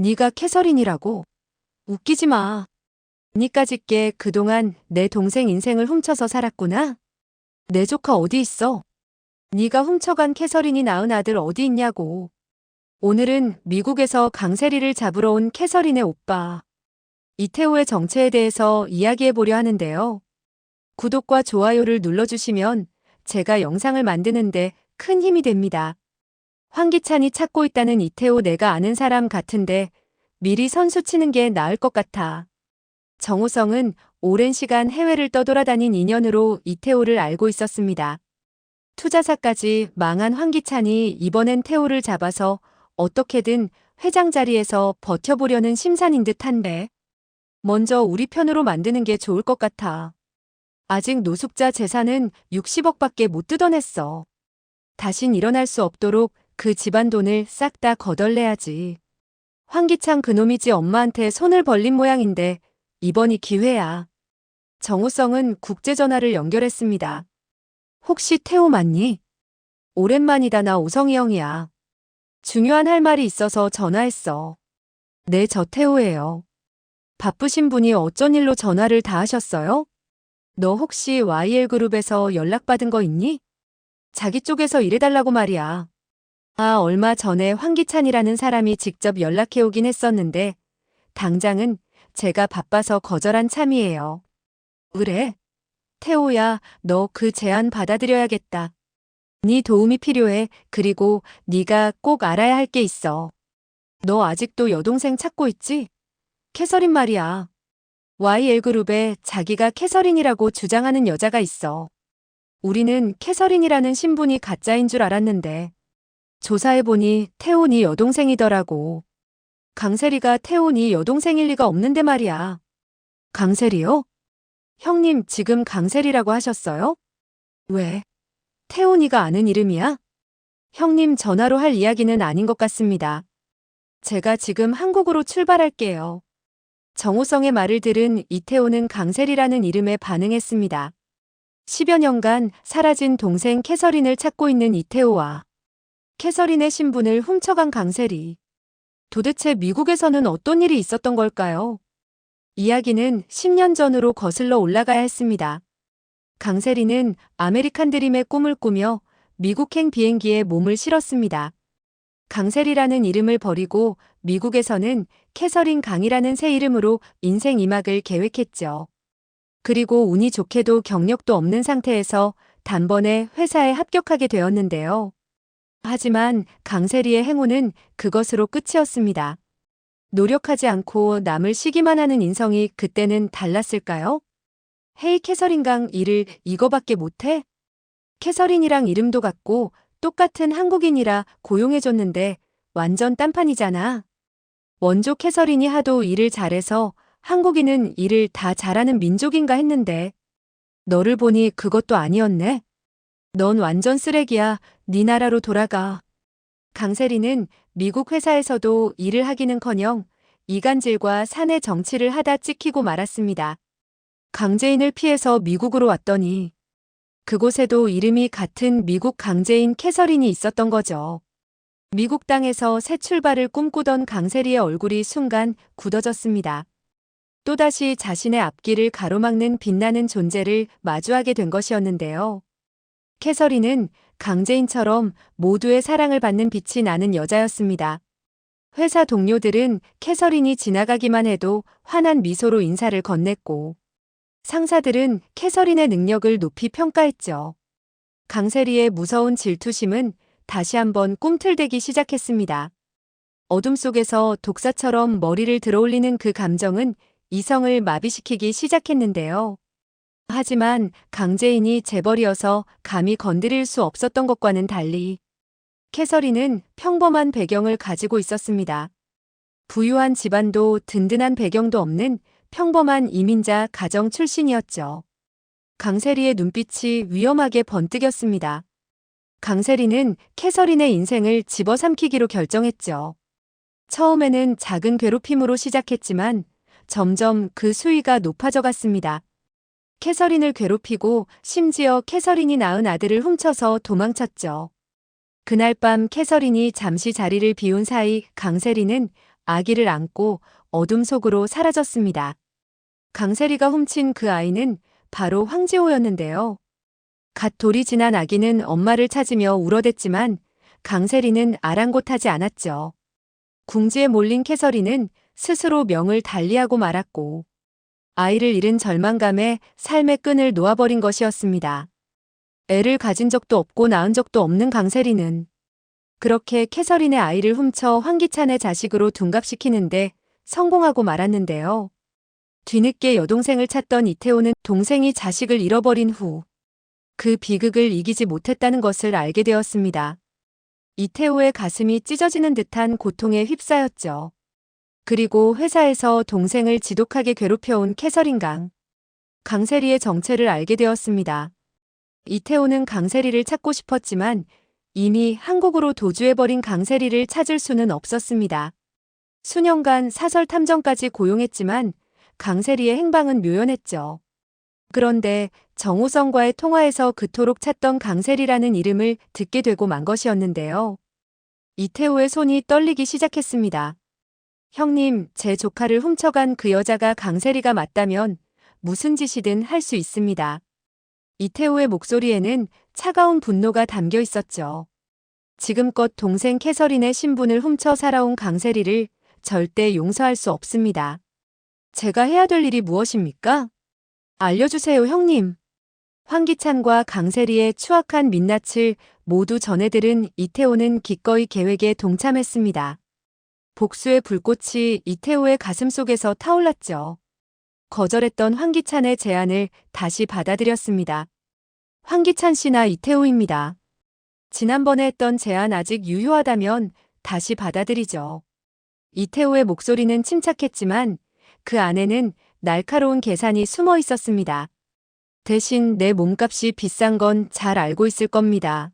네가 캐서린이라고? 웃기지 마. 니까짓게 그동안 내 동생 인생을 훔쳐서 살았구나? 내 조카 어디 있어? 네가 훔쳐간 캐서린이 낳은 아들 어디 있냐고. 오늘은 미국에서 강세리를 잡으러 온 캐서린의 오빠. 이태호의 정체에 대해서 이야기해 보려 하는데요. 구독과 좋아요를 눌러주시면 제가 영상을 만드는데 큰 힘이 됩니다. 황기찬이 찾고 있다는 이태호 내가 아는 사람 같은데 미리 선수 치는 게 나을 것 같아. 정우성은 오랜 시간 해외를 떠돌아다닌 인연으로 이태호를 알고 있었습니다. 투자사까지 망한 황기찬이 이번엔 태호를 잡아서 어떻게든 회장 자리에서 버텨보려는 심산인 듯한데. 먼저 우리 편으로 만드는 게 좋을 것 같아. 아직 노숙자 재산은 60억밖에 못 뜯어냈어. 다신 일어날 수 없도록 그 집안 돈을 싹 다 거덜내야지. 황기찬 그놈이 지 엄마한테 손을 벌린 모양인데 이번이 기회야. 정우성은 국제전화를 연결했습니다. 혹시 태호 맞니? 오랜만이다 나 오성이 형이야. 중요한 할 말이 있어서 전화했어. 네, 저 태호예요. 바쁘신 분이 어쩐 일로 전화를 다 하셨어요? 너 혹시 YL그룹에서 연락받은 거 있니? 자기 쪽에서 일해달라고 말이야. 아, 얼마 전에 황기찬이라는 사람이 직접 연락해 오긴 했었는데, 당장은 제가 바빠서 거절한 참이에요. 그래? 태호야, 너 그 제안 받아들여야겠다. 네 도움이 필요해. 그리고 네가 꼭 알아야 할 게 있어. 너 아직도 여동생 찾고 있지? 캐서린 말이야. YL그룹에 자기가 캐서린이라고 주장하는 여자가 있어. 우리는 캐서린이라는 신분이 가짜인 줄 알았는데 조사해보니 태훈이 여동생이더라고. 강세리가 태훈이 여동생일 리가 없는데 말이야. 강세리요? 형님 지금 강세리라고 하셨어요? 왜? 태훈이가 아는 이름이야? 형님 전화로 할 이야기는 아닌 것 같습니다. 제가 지금 한국으로 출발할게요. 정호성의 말을 들은 이태호는 강세리라는 이름에 반응했습니다. 10여 년간 사라진 동생 캐서린을 찾고 있는 이태호와 캐서린의 신분을 훔쳐간 강세리. 도대체 미국에서는 어떤 일이 있었던 걸까요? 이야기는 10년 전으로 거슬러 올라가야 했습니다. 강세리는 아메리칸 드림의 꿈을 꾸며 미국행 비행기에 몸을 실었습니다. 강세리라는 이름을 버리고 미국에서는 캐서린 강이라는 새 이름으로 인생 이막을 계획했죠. 그리고 운이 좋게도 경력도 없는 상태에서 단번에 회사에 합격하게 되었는데요. 하지만 강세리의 행운은 그것으로 끝이었습니다. 노력하지 않고 남을 시기만 하는 인성이 그때는 달랐을까요? 헤이 캐서린강 일을 이거밖에 못해? 캐서린이랑 이름도 같고 똑같은 한국인이라 고용해줬는데 완전 딴판이잖아. 원조 캐서린이 하도 일을 잘해서 한국인은 일을 다 잘하는 민족인가 했는데 너를 보니 그것도 아니었네. 넌 완전 쓰레기야. 네 나라로 돌아가. 강세리는 미국 회사에서도 일을 하기는커녕 이간질과 사내 정치를 하다 찍히고 말았습니다. 강제인을 피해서 미국으로 왔더니 그곳에도 이름이 같은 미국 강제인 캐서린이 있었던 거죠. 미국 땅에서 새 출발을 꿈꾸던 강세리의 얼굴이 순간 굳어졌습니다. 또다시 자신의 앞길을 가로막는 빛나는 존재를 마주하게 된 것이었는데요. 캐서린은 강제인처럼 모두의 사랑을 받는 빛이 나는 여자였습니다. 회사 동료들은 캐서린이 지나가기만 해도 환한 미소로 인사를 건넸고 상사들은 캐서린의 능력을 높이 평가했죠. 강세리의 무서운 질투심은 다시 한번 꿈틀대기 시작했습니다. 어둠 속에서 독사처럼 머리를 들어올리는 그 감정은 이성을 마비시키기 시작했는데요. 하지만 강제인이 재벌이어서 감히 건드릴 수 없었던 것과는 달리 캐서린은 평범한 배경을 가지고 있었습니다. 부유한 집안도 든든한 배경도 없는 평범한 이민자 가정 출신이었죠. 강세리의 눈빛이 위험하게 번뜩였습니다. 강세리는 캐서린의 인생을 집어삼키기로 결정했죠. 처음에는 작은 괴롭힘으로 시작했지만 점점 그 수위가 높아져 갔습니다. 캐서린을 괴롭히고 심지어 캐서린이 낳은 아들을 훔쳐서 도망쳤죠. 그날 밤 캐서린이 잠시 자리를 비운 사이 강세리는 아기를 안고 어둠 속으로 사라졌습니다. 강세리가 훔친 그 아이는 바로 황지호였는데요. 갓 돌이 지난 아기는 엄마를 찾으며 울어댔지만 강세리는 아랑곳하지 않았죠. 궁지에 몰린 캐서리는 스스로 명을 달리하고 말았고 아이를 잃은 절망감에 삶의 끈을 놓아버린 것이었습니다. 애를 가진 적도 없고 낳은 적도 없는 강세리는 그렇게 캐서린의 아이를 훔쳐 황기찬의 자식으로 둔갑시키는데 성공하고 말았는데요. 뒤늦게 여동생을 찾던 이태호는 동생이 자식을 잃어버린 후 그 비극을 이기지 못했다는 것을 알게 되었습니다. 이태호의 가슴이 찢어지는 듯한 고통에 휩싸였죠. 그리고 회사에서 동생을 지독하게 괴롭혀온 캐서린 강. 강세리의 정체를 알게 되었습니다. 이태호는 강세리를 찾고 싶었지만 이미 한국으로 도주해버린 강세리를 찾을 수는 없었습니다. 수년간 사설 탐정까지 고용했지만 강세리의 행방은 묘연했죠. 그런데 정우성과의 통화에서 그토록 찾던 강세리라는 이름을 듣게 되고 만 것이었는데요. 이태호의 손이 떨리기 시작했습니다. 형님, 제 조카를 훔쳐간 그 여자가 강세리가 맞다면 무슨 짓이든 할 수 있습니다. 이태호의 목소리에는 차가운 분노가 담겨 있었죠. 지금껏 동생 캐서린의 신분을 훔쳐 살아온 강세리를 절대 용서할 수 없습니다. 제가 해야 될 일이 무엇입니까? 알려주세요, 형님. 황기찬과 강세리의 추악한 민낯을 모두 전해들은 이태호는 기꺼이 계획에 동참했습니다. 복수의 불꽃이 이태호의 가슴 속에서 타올랐죠. 거절했던 황기찬의 제안을 다시 받아들였습니다. 황기찬 씨나 이태호입니다. 지난번에 했던 제안 아직 유효하다면 다시 받아들이죠. 이태호의 목소리는 침착했지만 그 안에는 날카로운 계산이 숨어 있었습니다. 대신 내 몸값이 비싼 건 잘 알고 있을 겁니다.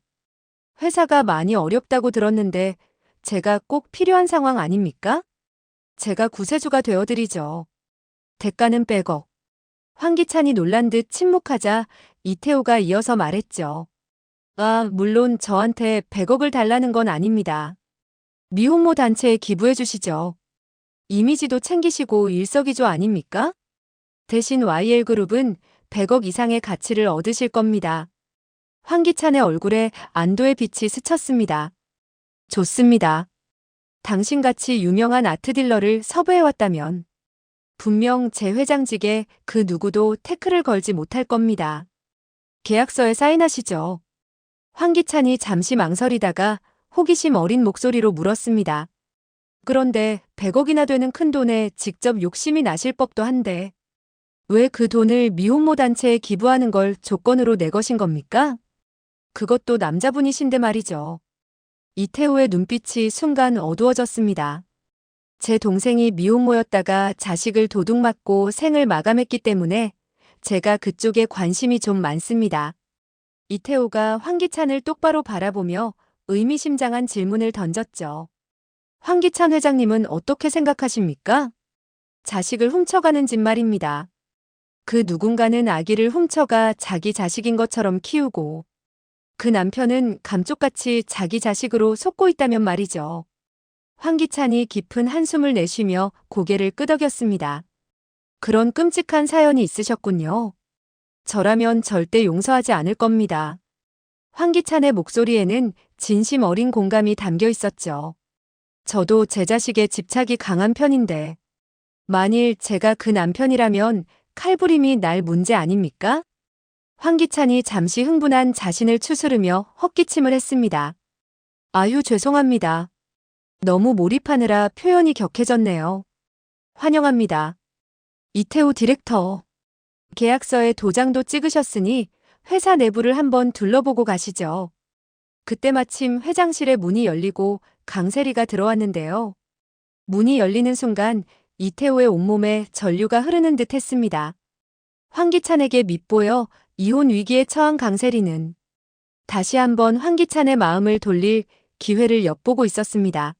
회사가 많이 어렵다고 들었는데 제가 꼭 필요한 상황 아닙니까? 제가 구세주가 되어드리죠. 대가는 백억. 황기찬이 놀란 듯 침묵하자 이태호가 이어서 말했죠. 아, 물론 저한테 100억을 달라는 건 아닙니다. 미혼모 단체에 기부해 주시죠. 이미지도 챙기시고 일석이조 아닙니까? 대신 YL그룹은 100억 이상의 가치를 얻으실 겁니다. 황기찬의 얼굴에 안도의 빛이 스쳤습니다. 좋습니다. 당신같이 유명한 아트 딜러를 섭외해왔다면 분명 제 회장직에 그 누구도 태클을 걸지 못할 겁니다. 계약서에 사인하시죠. 황기찬이 잠시 망설이다가 호기심 어린 목소리로 물었습니다. 그런데 100억이나 되는 큰 돈에 직접 욕심이 나실 법도 한데 왜 그 돈을 미혼모 단체에 기부하는 걸 조건으로 내 것인 겁니까? 그것도 남자분이신데 말이죠. 이태호의 눈빛이 순간 어두워졌습니다. 제 동생이 미혼모였다가 자식을 도둑 맞고 생을 마감했기 때문에 제가 그쪽에 관심이 좀 많습니다. 이태호가 황기찬을 똑바로 바라보며 의미심장한 질문을 던졌죠. 황기찬 회장님은 어떻게 생각하십니까? 자식을 훔쳐가는 짓 말입니다. 그 누군가는 아기를 훔쳐가 자기 자식인 것처럼 키우고 그 남편은 감쪽같이 자기 자식으로 속고 있다면 말이죠. 황기찬이 깊은 한숨을 내쉬며 고개를 끄덕였습니다. 그런 끔찍한 사연이 있으셨군요. 저라면 절대 용서하지 않을 겁니다. 황기찬의 목소리에는 진심 어린 공감이 담겨 있었죠. 저도 제 자식의 집착이 강한 편인데, 만일 제가 그 남편이라면 칼부림이 날 문제 아닙니까? 황기찬이 잠시 흥분한 자신을 추스르며 헛기침을 했습니다. 아유, 죄송합니다. 너무 몰입하느라 표현이 격해졌네요. 환영합니다. 이태호 디렉터. 계약서에 도장도 찍으셨으니 회사 내부를 한번 둘러보고 가시죠. 그때 마침 회장실에 문이 열리고 강세리가 들어왔는데요. 문이 열리는 순간 이태호의 온몸에 전류가 흐르는 듯 했습니다. 황기찬에게 밉보여 이혼 위기에 처한 강세리는 다시 한번 황기찬의 마음을 돌릴 기회를 엿보고 있었습니다.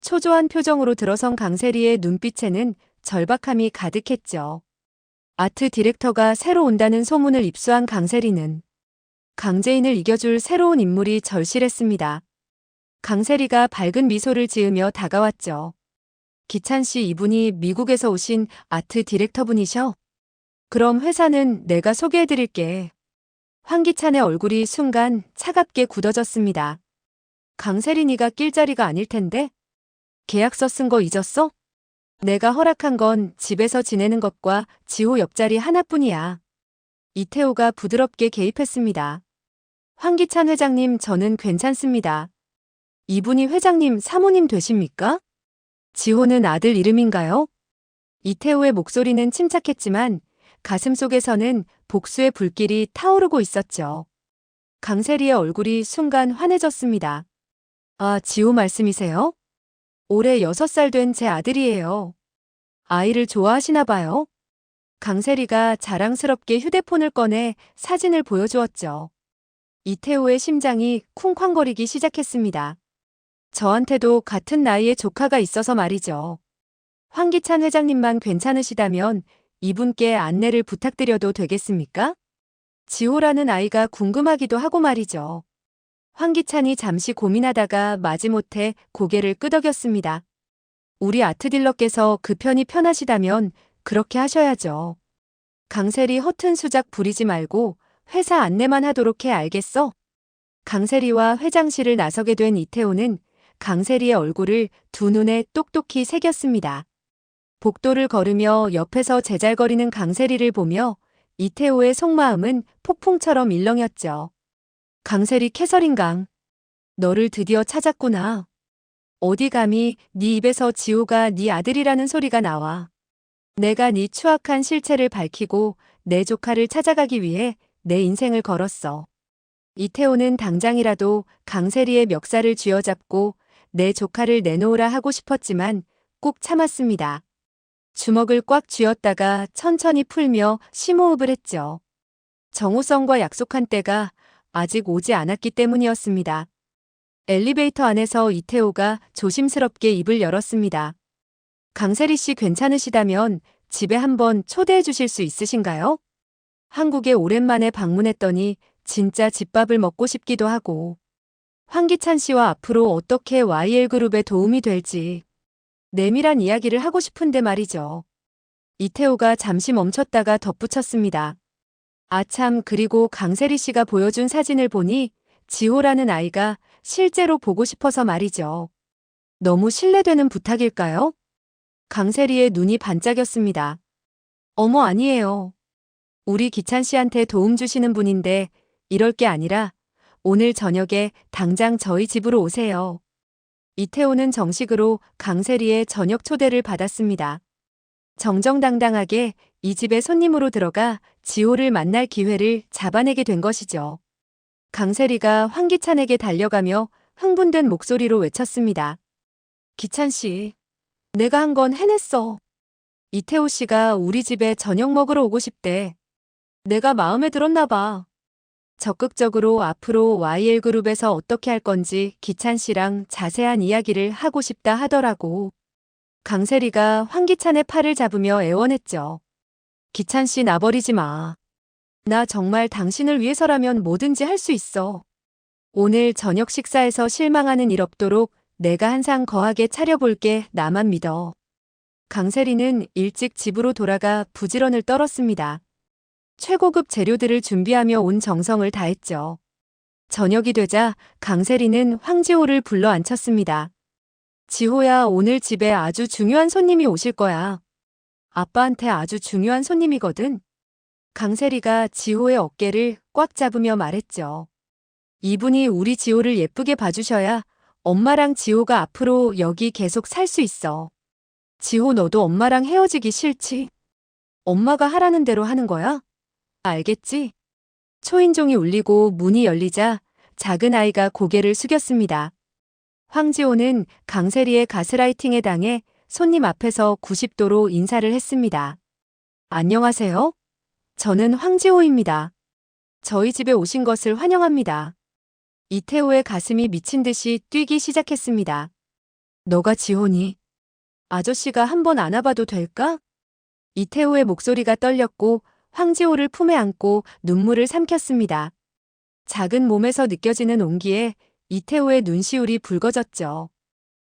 초조한 표정으로 들어선 강세리의 눈빛에는 절박함이 가득했죠. 아트 디렉터가 새로 온다는 소문을 입수한 강세리는 강재인을 이겨줄 새로운 인물이 절실했습니다. 강세리가 밝은 미소를 지으며 다가왔죠. 기찬 씨 이분이 미국에서 오신 아트 디렉터분이셔? 그럼 회사는 내가 소개해 드릴게. 황기찬의 얼굴이 순간 차갑게 굳어졌습니다. 강세린이가 낄 자리가 아닐 텐데? 계약서 쓴 거 잊었어? 내가 허락한 건 집에서 지내는 것과 지호 옆자리 하나뿐이야. 이태호가 부드럽게 개입했습니다. 황기찬 회장님, 저는 괜찮습니다. 이분이 회장님 사모님 되십니까? 지호는 아들 이름인가요? 이태호의 목소리는 침착했지만 가슴 속에서는 복수의 불길이 타오르고 있었죠. 강세리의 얼굴이 순간 환해졌습니다. 아, 지호 말씀이세요? 올해 6살 된 제 아들이에요. 아이를 좋아하시나 봐요. 강세리가 자랑스럽게 휴대폰을 꺼내 사진을 보여주었죠. 이태호의 심장이 쿵쾅거리기 시작했습니다. 저한테도 같은 나이의 조카가 있어서 말이죠. 황기찬 회장님만 괜찮으시다면 이분께 안내를 부탁드려도 되겠습니까? 지호라는 아이가 궁금하기도 하고 말이죠. 황기찬이 잠시 고민하다가 마지못해 고개를 끄덕였습니다. 우리 아트딜러께서 그 편이 편하시다면 그렇게 하셔야죠. 강세리 허튼 수작 부리지 말고 회사 안내만 하도록 해 알겠어? 강세리와 회장실을 나서게 된 이태호는 강세리의 얼굴을 두 눈에 똑똑히 새겼습니다. 복도를 걸으며 옆에서 제잘거리는 강세리를 보며 이태호의 속마음은 폭풍처럼 일렁였죠. 강세리 캐서린강. 너를 드디어 찾았구나. 어디 감히 네 입에서 지호가 네 아들이라는 소리가 나와. 내가 네 추악한 실체를 밝히고 내 조카를 찾아가기 위해 내 인생을 걸었어. 이태호는 당장이라도 강세리의 멱살을 쥐어잡고 내 조카를 내놓으라 하고 싶었지만 꼭 참았습니다. 주먹을 꽉 쥐었다가 천천히 풀며 심호흡을 했죠. 정우성과 약속한 때가 아직 오지 않았기 때문이었습니다. 엘리베이터 안에서 이태호가 조심스럽게 입을 열었습니다. 강세리 씨 괜찮으시다면 집에 한번 초대해 주실 수 있으신가요? 한국에 오랜만에 방문했더니 진짜 집밥을 먹고 싶기도 하고 황기찬 씨와 앞으로 어떻게 YL그룹에 도움이 될지 내밀한 이야기를 하고 싶은데 말이죠. 이태호가 잠시 멈췄다가 덧붙였습니다. 아참 그리고 강세리 씨가 보여준 사진을 보니 지호라는 아이가 실제로 보고 싶어서 말이죠. 너무 신뢰되는 부탁일까요? 강세리의 눈이 반짝였습니다. 어머 아니에요. 우리 기찬 씨한테 도움 주시는 분인데 이럴 게 아니라 오늘 저녁에 당장 저희 집으로 오세요. 이태호는 정식으로 강세리의 저녁 초대를 받았습니다. 정정당당하게 이 집에 손님으로 들어가 지호를 만날 기회를 잡아내게 된 것이죠. 강세리가 황기찬에게 달려가며 흥분된 목소리로 외쳤습니다. 기찬 씨, 내가 한 건 해냈어. 이태호 씨가 우리 집에 저녁 먹으러 오고 싶대. 내가 마음에 들었나 봐. 적극적으로 앞으로 YL그룹에서 어떻게 할 건지 기찬 씨랑 자세한 이야기를 하고 싶다 하더라고. 강세리가 황기찬의 팔을 잡으며 애원했죠. 기찬 씨 나버리지 마. 나 정말 당신을 위해서라면 뭐든지 할 수 있어. 오늘 저녁 식사에서 실망하는 일 없도록 내가 한상 거하게 차려볼게 나만 믿어. 강세리는 일찍 집으로 돌아가 부지런을 떨었습니다. 최고급 재료들을 준비하며 온 정성을 다했죠. 저녁이 되자 강세리는 황지호를 불러 앉혔습니다. 지호야, 오늘 집에 아주 중요한 손님이 오실 거야. 아빠한테 아주 중요한 손님이거든. 강세리가 지호의 어깨를 꽉 잡으며 말했죠. 이분이 우리 지호를 예쁘게 봐주셔야 엄마랑 지호가 앞으로 여기 계속 살 수 있어. 지호 너도 엄마랑 헤어지기 싫지? 엄마가 하라는 대로 하는 거야? 알겠지? 초인종이 울리고 문이 열리자 작은 아이가 고개를 숙였습니다. 황지호는 강세리의 가스라이팅에 당해 손님 앞에서 90도로 인사를 했습니다. 안녕하세요. 저는 황지호입니다. 저희 집에 오신 것을 환영합니다. 이태호의 가슴이 미친 듯이 뛰기 시작했습니다. 너가 지호니? 아저씨가 한번 안아봐도 될까? 이태호의 목소리가 떨렸고 황지호를 품에 안고 눈물을 삼켰습니다. 작은 몸에서 느껴지는 온기에 이태호의 눈시울이 붉어졌죠.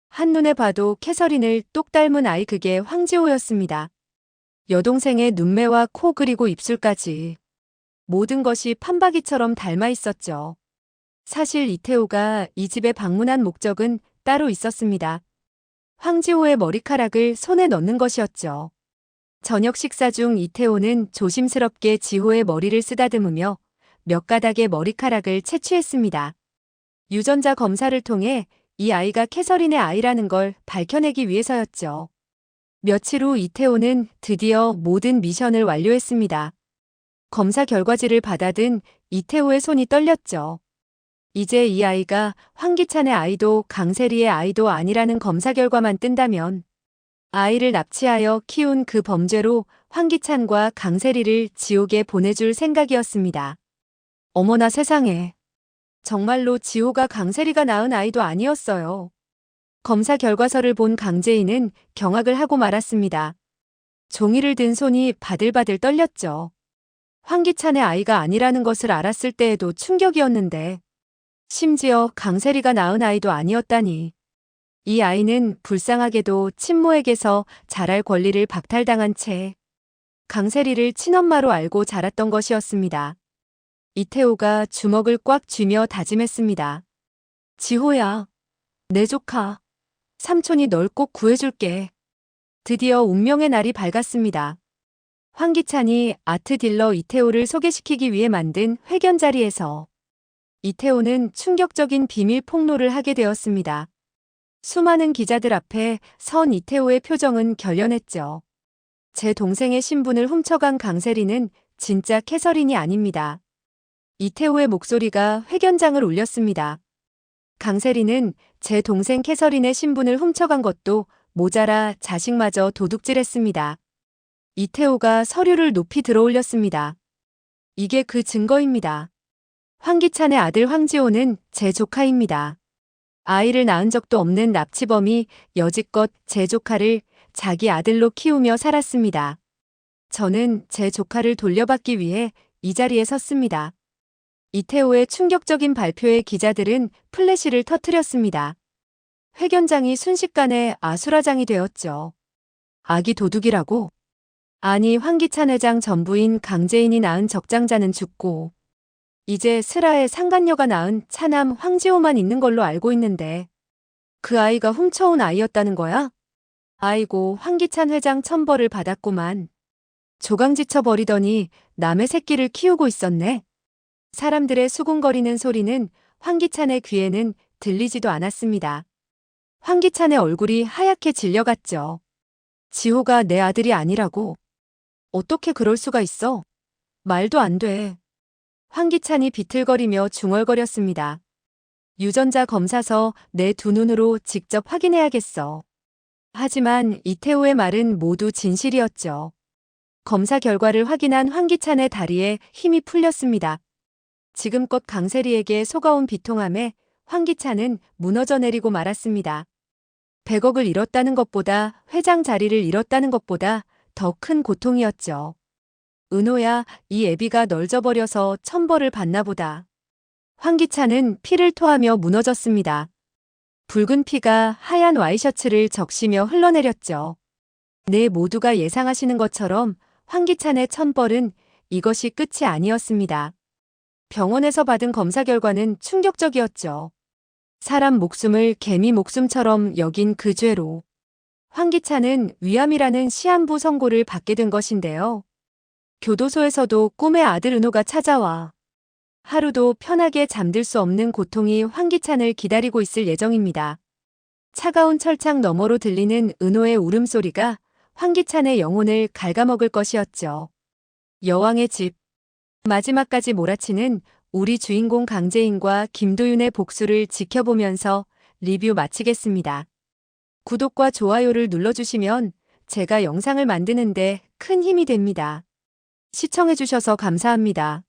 한눈에 봐도 캐서린을 똑 닮은 아이 그게 황지호였습니다. 여동생의 눈매와 코 그리고 입술까지 모든 것이 판박이처럼 닮아 있었죠. 사실 이태호가 이 집에 방문한 목적은 따로 있었습니다. 황지호의 머리카락을 손에 넣는 것이었죠. 저녁 식사 중 이태호는 조심스럽게 지호의 머리를 쓰다듬으며 몇 가닥의 머리카락을 채취했습니다. 유전자 검사를 통해 이 아이가 캐서린의 아이라는 걸 밝혀내기 위해서였죠. 며칠 후 이태호는 드디어 모든 미션을 완료했습니다. 검사 결과지를 받아든 이태호의 손이 떨렸죠. 이제 이 아이가 황기찬의 아이도 강세리의 아이도 아니라는 검사 결과만 뜬다면 아이를 납치하여 키운 그 범죄로 황기찬과 강세리를 지옥에 보내줄 생각이었습니다. 어머나 세상에. 정말로 지호가 강세리가 낳은 아이도 아니었어요. 검사 결과서를 본 강재인은 경악을 하고 말았습니다. 종이를 든 손이 바들바들 떨렸죠. 황기찬의 아이가 아니라는 것을 알았을 때에도 충격이었는데 심지어 강세리가 낳은 아이도 아니었다니. 이 아이는 불쌍하게도 친모에게서 자랄 권리를 박탈당한 채 강세리를 친엄마로 알고 자랐던 것이었습니다. 이태호가 주먹을 꽉 쥐며 다짐했습니다. 지호야, 내 조카. 삼촌이 널 꼭 구해줄게. 드디어 운명의 날이 밝았습니다. 황기찬이 아트 딜러 이태호를 소개시키기 위해 만든 회견 자리에서 이태호는 충격적인 비밀 폭로를 하게 되었습니다. 수많은 기자들 앞에 선 이태호의 표정은 결연했죠. 제 동생의 신분을 훔쳐간 강세리는 진짜 캐서린이 아닙니다. 이태호의 목소리가 회견장을 울렸습니다. 강세리는 제 동생 캐서린의 신분을 훔쳐간 것도 모자라 자식마저 도둑질했습니다. 이태호가 서류를 높이 들어올렸습니다. 이게 그 증거입니다. 황기찬의 아들 황지호는 제 조카입니다. 아이를 낳은 적도 없는 납치범이 여지껏 제 조카를 자기 아들로 키우며 살았습니다. 저는 제 조카를 돌려받기 위해 이 자리에 섰습니다. 이태호의 충격적인 발표에 기자들은 플래시를 터뜨렸습니다. 회견장이 순식간에 아수라장이 되었죠. 아기 도둑이라고? 아니 황기찬 회장 전부인 강재인이 낳은 적장자는 죽고 이제 슬아의 상간녀가 낳은 차남 황지호만 있는 걸로 알고 있는데 그 아이가 훔쳐온 아이였다는 거야? 아이고 황기찬 회장 천벌을 받았구만. 조강지쳐 버리더니 남의 새끼를 키우고 있었네. 사람들의 수군거리는 소리는 황기찬의 귀에는 들리지도 않았습니다. 황기찬의 얼굴이 하얗게 질려갔죠. 지호가 내 아들이 아니라고. 어떻게 그럴 수가 있어? 말도 안 돼. 황기찬이 비틀거리며 중얼거렸습니다. 유전자 검사서 내 두 눈으로 직접 확인해야겠어. 하지만 이태호의 말은 모두 진실이었죠. 검사 결과를 확인한 황기찬의 다리에 힘이 풀렸습니다. 지금껏 강세리에게 속아온 비통함에 황기찬은 무너져 내리고 말았습니다. 100억을 잃었다는 것보다 회장 자리를 잃었다는 것보다 더 큰 고통이었죠. 은호야, 이 애비가 널 저버려서 천벌을 받나 보다. 황기찬은 피를 토하며 무너졌습니다. 붉은 피가 하얀 와이셔츠를 적시며 흘러내렸죠. 네 모두가 예상하시는 것처럼 황기찬의 천벌은 이것이 끝이 아니었습니다. 병원에서 받은 검사 결과는 충격적이었죠. 사람 목숨을 개미 목숨처럼 여긴 그 죄로 황기찬은 위암이라는 시한부 선고를 받게 된 것인데요. 교도소에서도 꿈의 아들 은호가 찾아와 하루도 편하게 잠들 수 없는 고통이 황기찬을 기다리고 있을 예정입니다. 차가운 철창 너머로 들리는 은호의 울음소리가 황기찬의 영혼을 갉아먹을 것이었죠. 여왕의 집 마지막까지 몰아치는 우리 주인공 강재인과 김도윤의 복수를 지켜보면서 리뷰 마치겠습니다. 구독과 좋아요를 눌러주시면 제가 영상을 만드는데 큰 힘이 됩니다. 시청해주셔서 감사합니다.